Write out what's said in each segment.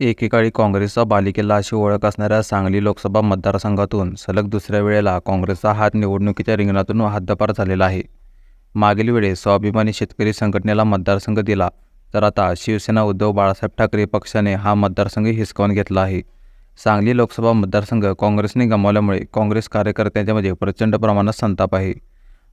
एकेकाळी काँग्रेसचा बालेकिल्ला अशी ओळख असणाऱ्या सांगली लोकसभा मतदारसंघातून सलग दुसऱ्या वेळेला काँग्रेसचा हात निवडणुकीच्या रिंगणातून हद्दपार झालेला आहे. मागील वेळेस स्वाभिमानी शेतकरी संघटनेला मतदारसंघ दिला तर आता शिवसेना उद्धव बाळासाहेब ठाकरे पक्षाने हा मतदारसंघ हिसकावून घेतला आहे. सांगली लोकसभा मतदारसंघ काँग्रेसने गमावल्यामुळे काँग्रेस कार्यकर्त्यांच्यामध्ये प्रचंड प्रमाणात संताप आहे.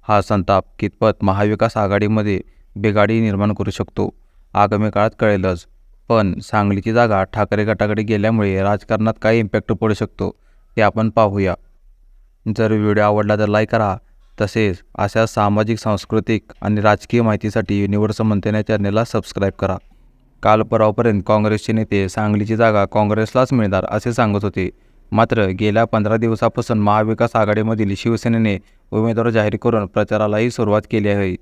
हा संताप कितपत महाविकास आघाडीमध्ये बिघाडी निर्माण करू शकतो आगामी काळात कळेलच. पण सांगलीची जागा ठाकरे गटाकडे गेल्यामुळे राजकारणात काय इम्पॅक्ट पडू शकतो ते आपण पाहूया. जर व्हिडिओ आवडला तर लाईक करा. तसेच अशा सामाजिक सांस्कृतिक आणि राजकीय माहितीसाठी युनिव्हर्स मंथन चॅनलला सबस्क्राईब करा. काल परवापर्यंत काँग्रेसचे नेते सांगलीची जागा काँग्रेसलाच मिळणार असे सांगत होते. मात्र गेल्या पंधरा दिवसापासून महाविकास आघाडीमधील शिवसेनेने उमेदवार जाहीर करून प्रचारालाही सुरुवात केली आहे.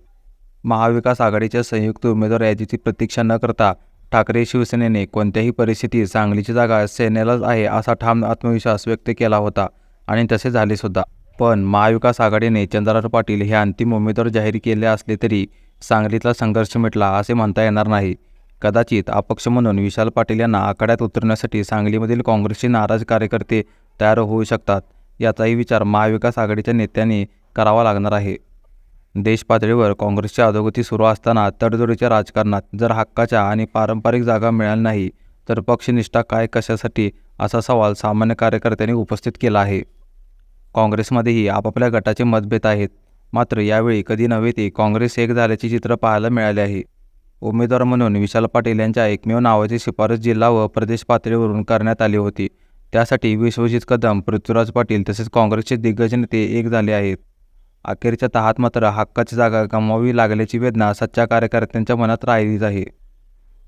महाविकास आघाडीच्या संयुक्त उमेदवार यादीची प्रतीक्षा न करता ठाकरे शिवसेनेने कोणत्याही परिस्थितीत सांगलीची जागा सेनेलाच आहे असा ठाम आत्मविश्वास व्यक्त केला होता आणि तसे झाले सुद्धा. पण महाविकास आघाडीने चंद्रराव पाटील हे अंतिम उमेदवार जाहीर केले असले तरी सांगलीतला संघर्ष मिटला असे म्हणता येणार नाही. कदाचित अपक्ष म्हणून विशाल पाटील यांना आखाड्यात उतरण्यासाठी सांगलीमधील काँग्रेसचे नाराज कार्यकर्ते तयार होऊ शकतात याचाही विचार महाविकास आघाडीच्या नेत्यांनी करावा लागणार आहे. देशपातळीवर काँग्रेसची अधोगती सुरू असताना तडजोडीच्या राजकारणात जर हक्काच्या आणि पारंपरिक जागा मिळाल्या नाही तर पक्षनिष्ठा काय कशासाठी असा सवाल सामान्य कार्यकर्त्यांनी उपस्थित केला आहे. काँग्रेसमध्येही आपापल्या गटाचे मतभेद आहेत. मात्र यावेळी कधी नव्हे ते काँग्रेस एक झाल्याचे चित्र पाहायला मिळाले आहे. उमेदवार म्हणून विशाल पाटील यांच्या एकमेव नावाची शिफारस जिल्हा व प्रदेश पातळीवरून करण्यात आली होती. त्यासाठी विश्वजित कदम पृथ्वीराज पाटील तसेच काँग्रेसचे दिग्गज नेते एक झाले आहेत. अखेरच्या तहात मात्र हक्काची जागा गमवावी लागल्याची वेदना सच्च्या कार्यकर्त्यांच्या मनात राहिलीच आहे.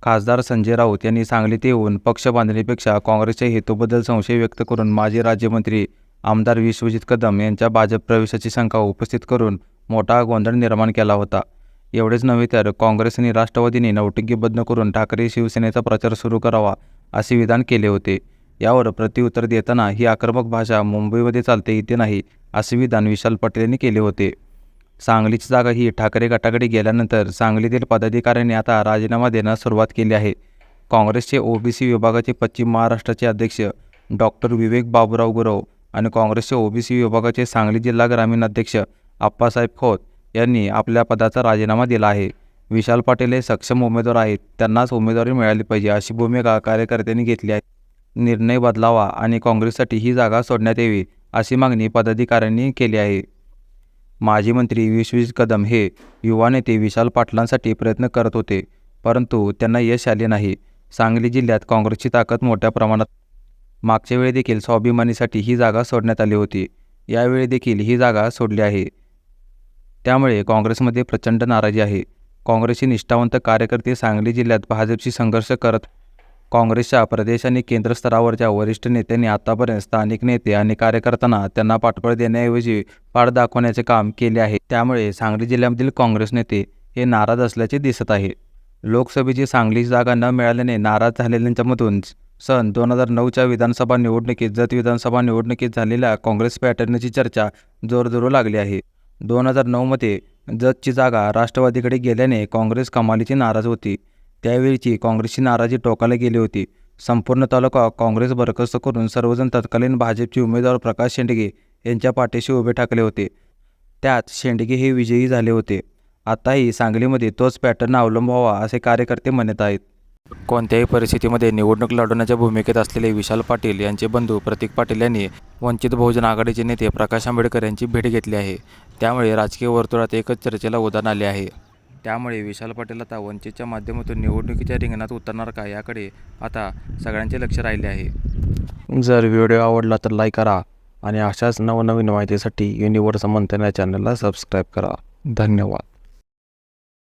खासदार संजय राऊत यांनी सांगलीत येऊन पक्ष बांधणीपेक्षा काँग्रेसच्या हेतूबद्दल संशय व्यक्त करून माजी राज्यमंत्री आमदार विश्वजित कदम यांच्या भाजप प्रवेशाची शंका उपस्थित करून मोठा गोंधळ निर्माण केला होता. एवढेच नव्हे तर काँग्रेस आणि राष्ट्रवादीने नौटंकी करून ठाकरे शिवसेनेचा प्रचार सुरू करावा असे विधान केले होते. यावर प्रत्युत्तर देताना ही आक्रमक भाषा मुंबईमध्ये चालते इथे नाही असे विधान विशाल पटेल यांनी केले होते. सांगलीची जागा ही ठाकरे गटाकडे गेल्यानंतर सांगलीतील पदाधिकाऱ्यांनी आता राजीनामा देण्यास सुरुवात केली आहे. काँग्रेसचे ओबीसी विभागाचे पश्चिम महाराष्ट्राचे अध्यक्ष डॉक्टर विवेक बाबूराव गुरव आणि काँग्रेसचे ओबीसी विभागाचे सांगली जिल्हा ग्रामीण अध्यक्ष आप्पासाहेब खोत यांनी आपल्या पदाचा राजीनामा दिला आहे. विशाल पाटील हे सक्षम उमेदवार आहेत त्यांनाच उमेदवारी मिळाली पाहिजे अशी भूमिका कार्यकर्त्यांनी घेतली आहे. निर्णय बदलावा आणि काँग्रेससाठी ही जागा सोडण्यात यावी अशी मागणी पदाधिकाऱ्यांनी केली आहे. माजी मंत्री विश्वजित कदम हे युवा नेते विशाल पाटलांसाठी प्रयत्न करत होते परंतु त्यांना यश आले नाही. सांगली जिल्ह्यात काँग्रेसची ताकद मोठ्या प्रमाणात मागच्या वेळी देखील स्वाभिमानीसाठी ही जागा सोडण्यात आली होती. यावेळी देखील ही जागा सोडली आहे. त्यामुळे काँग्रेसमध्ये प्रचंड नाराजी आहे. काँग्रेसचे निष्ठावंत कार्यकर्ते सांगली जिल्ह्यात भाजपशी संघर्ष करत काँग्रेसच्या प्रदेश आणि केंद्र स्तरावरच्या वरिष्ठ नेत्यांनी आतापर्यंत स्थानिक नेते आणि कार्यकर्त्यांना त्यांना पाठबळ देण्याऐवजी पाठ दाखवण्याचे काम केले आहे. त्यामुळे सांगली जिल्ह्यामधील काँग्रेस नेते हे नाराज असल्याचे दिसत आहे. लोकसभेची सांगली जागा न मिळाल्याने नाराज झालेल्यांच्यामधून सन दोन हजार नऊच्या विधानसभा निवडणुकीत जत विधानसभा निवडणुकीत झालेल्या काँग्रेस पॅटर्नची चर्चा जोरजोरू लागली आहे. दोन हजार नऊमध्ये जतची जागा राष्ट्रवादीकडे गेल्याने काँग्रेस कमालीची नाराज होती. त्यावेळीची काँग्रेसची नाराजी टोकाला गेली होती. संपूर्ण तालुका काँग्रेस बरखास्त करून सर्वजण तत्कालीन भाजपचे उमेदवार प्रकाश शेंडगे यांच्या पाठीशी उभे ठाकले होते. त्यात शेंडगे हे विजयी झाले होते. आताही सांगलीमध्ये तोच पॅटर्न अवलंबावा असे कार्यकर्ते म्हणत आहेत. कोणत्याही परिस्थितीमध्ये निवडणूक लढवण्याच्या भूमिकेत असलेले विशाल पाटील यांचे बंधू प्रतीक पाटील यांनी वंचित बहुजन आघाडीचे नेते प्रकाश आंबेडकर यांची भेट घेतली आहे. त्यामुळे राजकीय वर्तुळात एकच चर्चेला उदाहरण आले आहे. त्यामुळे विशाल पाटील आता वंचितच्या माध्यमातून निवडणुकीच्या रिंगणात उतरणार का याकडे आता सगळ्यांचे लक्ष राहिले आहे. जर व्हिडिओ आवडला तर लाईक करा आणि अशाच नवनवीन माहितीसाठी युनिवर्स मंथन या चॅनलला सबस्क्राईब करा. धन्यवाद.